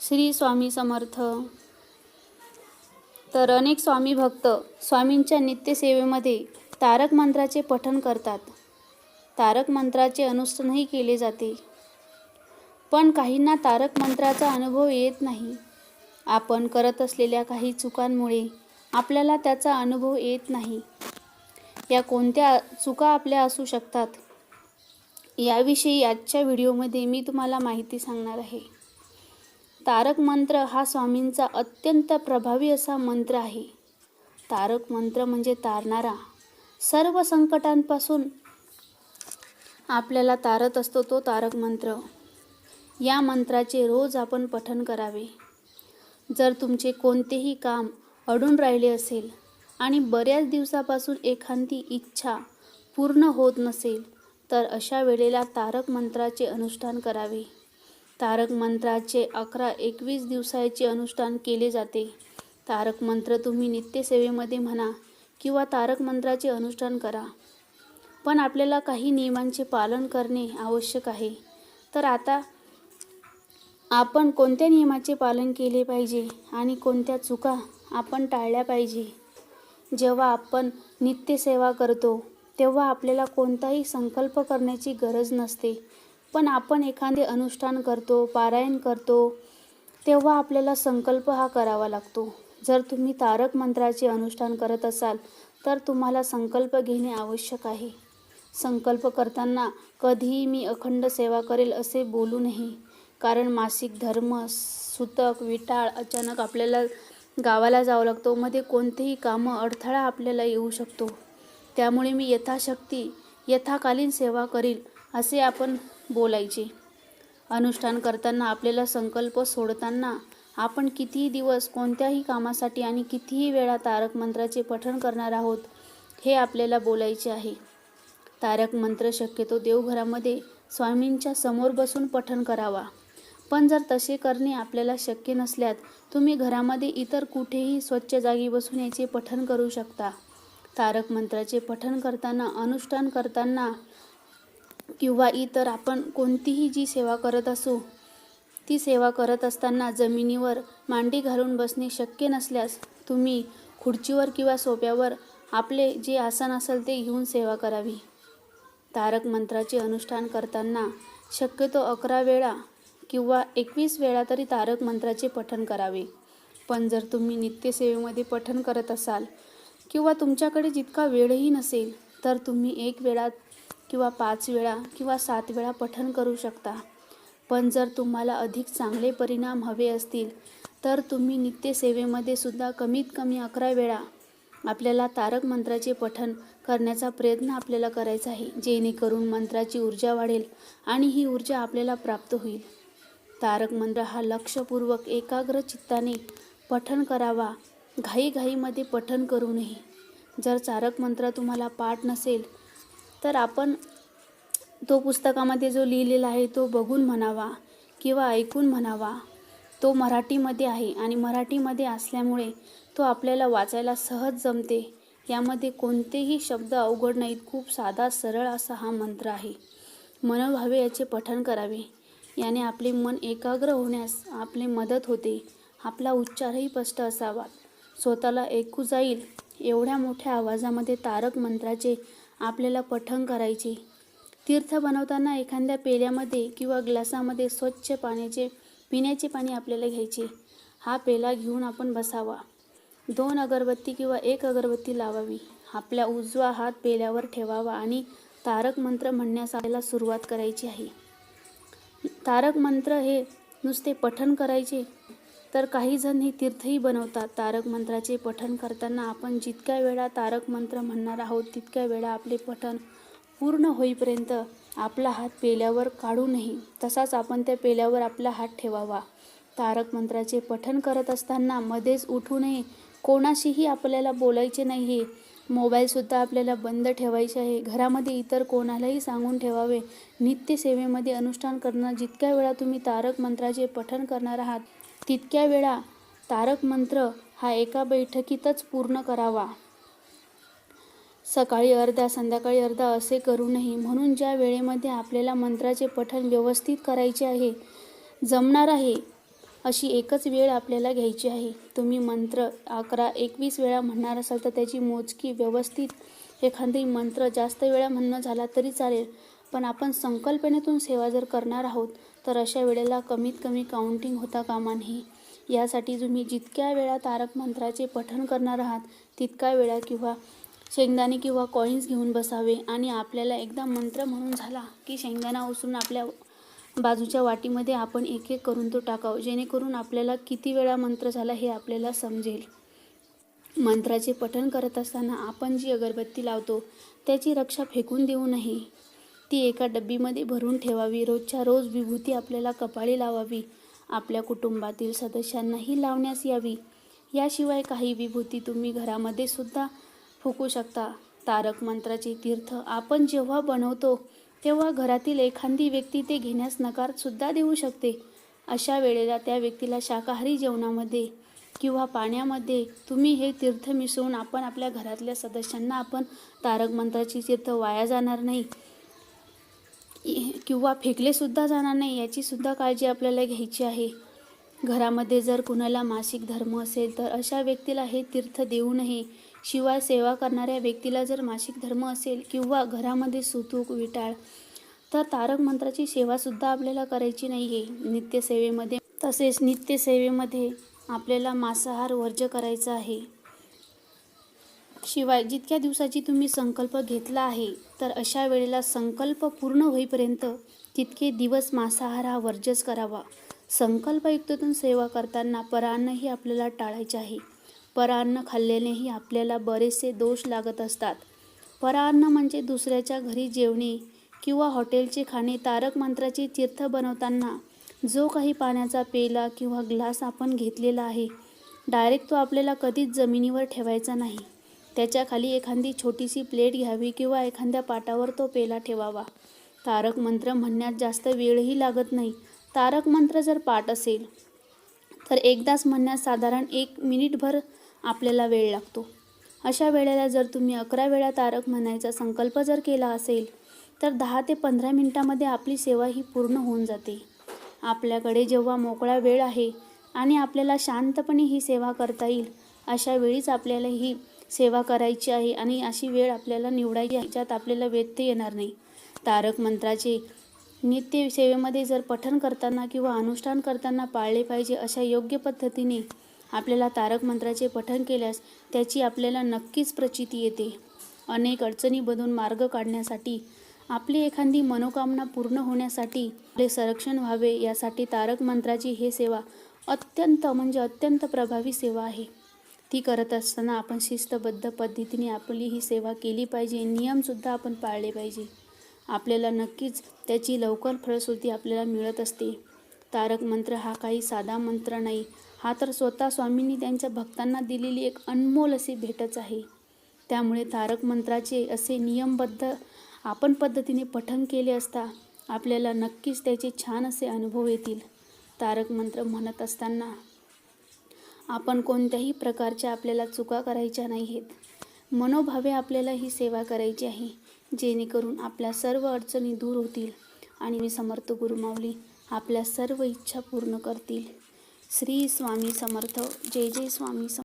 श्री स्वामी समर्थ. तर अनेक स्वामी भक्त स्वामींच्या नित्यसेवेमध्ये तारक मंत्राचे पठण करतात. तारक मंत्राचे अनुष्ठानही केले जाते. पण काहींना तारक मंत्राचा अनुभव येत नाही. आपण करत असलेल्या काही चुकांमुळे आपल्याला त्याचा अनुभव येत नाही. या कोणत्या चुका आपल्या असू शकतात? याविषयी आजच्या व्हिडिओमध्ये मी तुम्हाला माहिती सांगणार आहे. तारक मंत्र हा स्वामींचा अत्यंत प्रभावी असा मंत्र आहे. तारक मंत्र म्हणजे तारणारा. सर्व संकटांपासून आपल्याला तारत असतो तो तारक मंत्र. या मंत्राचे रोज आपण पठण करावे. जर तुमचे कोणतेही काम अडून राहिले असेल आणि बऱ्याच दिवसापासून एखादी इच्छा पूर्ण होत नसेल तर अशा वेळेला तारक मंत्राचे अनुष्ठान करावे. तारक मंत्राचे अकरा एकवीस दिवसाचे अनुष्ठान केले जाते. तारक मंत्र तुम्ही नित्यसेवेमध्ये म्हणा किंवा तारक मंत्राचे अनुष्ठान करा. पण आपल्याला काही नियमांचे पालन करणे आवश्यक आहे. तर आता आपण कोणत्या नियमाचे पालन केले पाहिजे आणि कोणत्या चुका आपण टाळल्या पाहिजे? जेव्हा आपण नित्यसेवा करतो तेव्हा आपल्याला कोणताही संकल्प करण्याची गरज नसते. पण आपण एखादे अनुष्ठान करतो पारायण करतो तेव्हा आपल्याला संकल्प हा करावा लागतो. जर तुम्ही तारक मंत्राचे अनुष्ठान करत असाल तर तुम्हाला संकल्प घेणे आवश्यक आहे. संकल्प करताना कधीही मी अखंड सेवा करेल असे बोलू नये. कारण मासिक धर्म सुतक विटाळ अचानक आपल्याला गावाला जावं लागतो. मध्ये कोणतेही कामं अडथळा आपल्याला येऊ शकतो. त्यामुळे मी यथाशक्ती यथाकालीन सेवा करील. असे आपण बोलायचे. अनुष्ठान करताना आपल्याला संकल्प सोडताना आपण कितीही दिवस कोणत्याही कामासाठी आणि कितीही वेळा तारक मंत्राचे पठण करणार आहोत हे आपल्याला बोलायचे आहे. तारक मंत्र शक्यतो देवघरामध्ये स्वामींच्या समोर बसून पठण करावा. पण जर तसे करणे आपल्याला शक्य नसल्यात तुम्ही घरामध्ये इतर कुठेही स्वच्छ जागी बसून याचे पठण करू शकता. तारक मंत्राचे पठण करताना अनुष्ठान करताना किंवा इतर आपण कोणतीही जी सेवा करत असू ती सेवा करत असताना जमिनीवर मांडी घालून बसणे शक्य नसल्यास तुम्ही खुर्चीवर किंवा सोप्यावर आपले जे आसन असेल ते घेऊन सेवा करावी. तारक मंत्राचे अनुष्ठान करताना शक्यतो अकरा वेळा किंवा एकवीस वेळा तरी तारक मंत्राचे पठण करावे. पण जर तुम्ही नित्यसेवेमध्ये पठण करत असाल किंवा तुमच्याकडे जितका वेळही नसेल तर तुम्ही एक वेळा किंवा पाच वेळा किंवा सात वेळा पठन करू शकता. पण जर तुम्हाला अधिक चांगले परिणाम हवे असतील तर तुम्ही नित्यसेवेमध्ये सुद्धा कमीत कमी अकरा वेळा आपल्याला तारक मंत्राचे पठन करण्याचा प्रयत्न आपल्याला करायचा आहे जेणेकरून मंत्राची ऊर्जा वाढेल आणि ही ऊर्जा आपल्याला प्राप्त होईल. तारक मंत्र हा लक्षपूर्वक एकाग्र चित्ताने पठन करावा. घाईघाईमध्ये पठन करू नये. जर तारक मंत्र तुम्हाला पाठ नसेल तर आपण तो पुस्तकामध्ये जो लिहिलेला आहे तो बघून म्हणावा किंवा ऐकून म्हणावा. तो मराठीमध्ये आहे आणि मराठीमध्ये असल्यामुळे तो आपल्याला वाचायला सहज जमते. यामध्ये कोणतेही शब्द अवघड नाहीत. खूप साधा सरळ असा हा मंत्र आहे. मनोभावे याचे पठण करावे. याने आपले मन एकाग्र होण्यास आपले मदत होते. आपला उच्चारही स्पष्ट असावा. स्वतःला ऐकू जाईल. एवढ्या मोठ्या आवाजामध्ये तारक मंत्राचे आपल्याला पठण करायचे. तीर्थ बनवताना एखाद्या पेल्यामध्ये किंवा ग्लासामध्ये स्वच्छ पाण्याचे पिण्याचे पाणी आपल्याला घ्यायचे. हा पेला घेऊन आपण बसावा. दोन अगरबत्ती किंवा एक अगरबत्ती लावावी. आपल्या उजवा हात पेल्यावर ठेवावा आणि तारक मंत्र म्हणण्यास आपल्याला सुरुवात करायची आहे. तारक मंत्र हे नुसते पठण करायचे तर काही जण हे तीर्थही बनवतात. तारक मंत्राचे पठण करताना आपण जितक्या वेळा तारक मंत्र म्हणणार आहोत तितक्या वेळा आपले पठण पूर्ण होईपर्यंत आपला हात पेल्यावर काढू नये. तसाच आपण त्या पेल्यावर आपला हात ठेवावा. तारक मंत्राचे पठण करत असताना मध्येच उठू नये. कोणाशीही आपल्याला बोलायचे नाही आहे मोबाईलसुद्धा आपल्याला बंद ठेवायचे आहे. घरामध्ये इतर कोणालाही सांगून ठेवावे. नित्यसेवेमध्ये अनुष्ठान करणं जितक्या वेळा तुम्ही तारक मंत्राचे पठण करणार आहात तितक्या वेळा तारक मंत्र हा एका बैठकीतच पूर्ण करावा. सकाळी अर्धा संध्याकाळी अर्धा असे करू नये म्हणून ज्या वेळेमध्ये आपल्याला मंत्राचे पठण व्यवस्थित करायचे आहे जमणार आहे अशी एकच वेळ आपल्याला घ्यायची आहे. तुम्ही मंत्र अकरा एकवीस वेळा म्हणणार असाल तर त्याची मोजकी व्यवस्थित एखादी मंत्र जास्त वेळा म्हणणं झाला तरी चालेल पण आपण संकल्पनेतून सेवा जर करणार आहोत तर अशा वेळेला कमीत कमी काउंटिंग होता कामा नये. यासाठी तुम्ही जितक्या वेळा तारक मंत्राचे पठण करणार आहात तितक्या वेळा किंवा शेंगदाणे किंवा कॉईन्स घेऊन बसावे आणि आपल्याला एकदा मंत्र म्हणून झाला की शेंगदाणा उचलून आपल्या बाजूच्या वाटीमध्ये आपण एक एक करून तो टाकावं जेणेकरून आपल्याला किती वेळा मंत्र झाला हे आपल्याला समजेल. मंत्राचे पठण करत असताना आपण जी अगरबत्ती लावतो त्याची रक्षा फेकून देऊ नये. ती एका डब्बीमध्ये भरून ठेवावी. रोजच्या रोज विभूती आपल्याला कपाळी लावावी. आपल्या कुटुंबातील सदस्यांनाही लावण्यास यावी. याशिवाय काही विभूती तुम्ही घरामध्ये सुद्धा फुकू शकता. तारक मंत्राचे तीर्थ आपण जेव्हा बनवतो तेव्हा घरातील एखादी व्यक्ती ते घेण्यास नकारसुद्धा देऊ शकते. अशा वेळेला त्या व्यक्तीला शाकाहारी जेवणामध्ये किंवा पाण्यामध्ये तुम्ही हे तीर्थ मिसळून आपण आपल्या घरातल्या सदस्यांना आपण तारक मंत्राची तीर्थ वाया जाणार नाही. किंवा फेकलेसुद्धा जाणार नाही याचीसुद्धा काळजी आपल्याला घ्यायची आहे. घरामध्ये जर कुणाला मासिक धर्म असेल तर अशा व्यक्तीला हे तीर्थ देऊ नये. शिवाय सेवा करणाऱ्या व्यक्तीला जर मासिक धर्म असेल किंवा घरामध्ये सुतूक विटाळ तर तारक मंत्राची सेवासुद्धा आपल्याला करायची नाही आहे नित्यसेवेमध्ये तसेच नित्यसेवेमध्ये आपल्याला मांसाहार वर्ज्य करायचा आहे. शिवाय जितक्या दिवसाची तुम्ही संकल्प घेतला आहे तर अशा वेळेला संकल्प पूर्ण होईपर्यंत तितके दिवस मांसाहार हा वर्जच करावा. संकल्पयुक्ततून सेवा करताना परान्नही आपल्याला टाळायचे आहे. परान्न खाल्ल्यानेही आपल्याला बरेचसे दोष लागत असतात. परान्न म्हणजे दुसऱ्याच्या घरी जेवणे किंवा हॉटेलचे खाणे तारक मंत्राचे तीर्थ बनवताना जो काही पाण्याचा पेला किंवा ग्लास आपण घेतलेला आहे डायरेक्ट तो आपल्याला कधीच जमिनीवर ठेवायचा नाही. त्याच्याखाली एखादी छोटीशी प्लेट घ्यावी किंवा एखाद्या पाटावर तो पेला ठेवावा. तारक मंत्र म्हणण्यात जास्त वेळही लागत नाही. तारक मंत्र जर पाठ असेल तर एकदाच म्हणण्यास साधारण एक मिनिटभर आपल्याला वेळ लागतो. अशा वेळेला जर तुम्ही अकरा वेळा तारक म्हणायचा संकल्प जर केला असेल तर दहा ते पंधरा मिनटामध्ये आपली सेवा ही पूर्ण होऊन जाते. आपल्याकडे जेव्हा मोकळा वेळ आहे आणि आपल्याला शांतपणे ही सेवा करता येईल अशा वेळीच आपल्याला ही सेवा करायची आहे आणि अशी वेळ आपल्याला निवडायची आहे ज्यात आपल्याला व्यत्यय येणार नाही. तारक मंत्राचे नित्य सेवेमध्ये जर पठन करताना किंवा अनुष्ठान करताना पाळले पाहिजे अशा योग्य पद्धतीने आपल्याला तारक मंत्राचे पठन केल्यास त्याची आपल्याला नक्कीच प्रचिती येते. अनेक अडचणीमधून मार्ग काढण्यासाठी आपली एखादी मनोकामना पूर्ण होण्यासाठी आपले संरक्षण व्हावे यासाठी तारक मंत्राची हे सेवा अत्यंत म्हणजे अत्यंत प्रभावी सेवा आहे. ती करत असताना आपण शिस्तबद्ध पद्धतीने आपली ही सेवा केली पाहिजे नियमसुद्धा आपण पाळले पाहिजे. आपल्याला नक्कीच त्याची लवकर फळश्रुती आपल्याला मिळत असते. तारक मंत्र हा काही साधा मंत्र नाही हा तर स्वतः स्वामींनी त्यांच्या भक्तांना दिलेली एक अनमोल अशी भेटच आहे. त्यामुळे तारक मंत्राचे असे नियमबद्ध आपण पद्धतीने पठण केले असता आपल्याला नक्कीच त्याचे छान असे अनुभव येतील. तारक मंत्र म्हणत असताना आपण कोणत्याही प्रकारच्या आपल्याला चुका करायच्या नाही आहेत मनोभावे आपल्याला ही सेवा करायची आहे जेणेकरून आपल्या सर्व अडचणी दूर होतील आणि मी समर्थ गुरुमावली आपल्या सर्व इच्छा पूर्ण करतील. श्री स्वामी समर्थ. जय जय स्वामी सम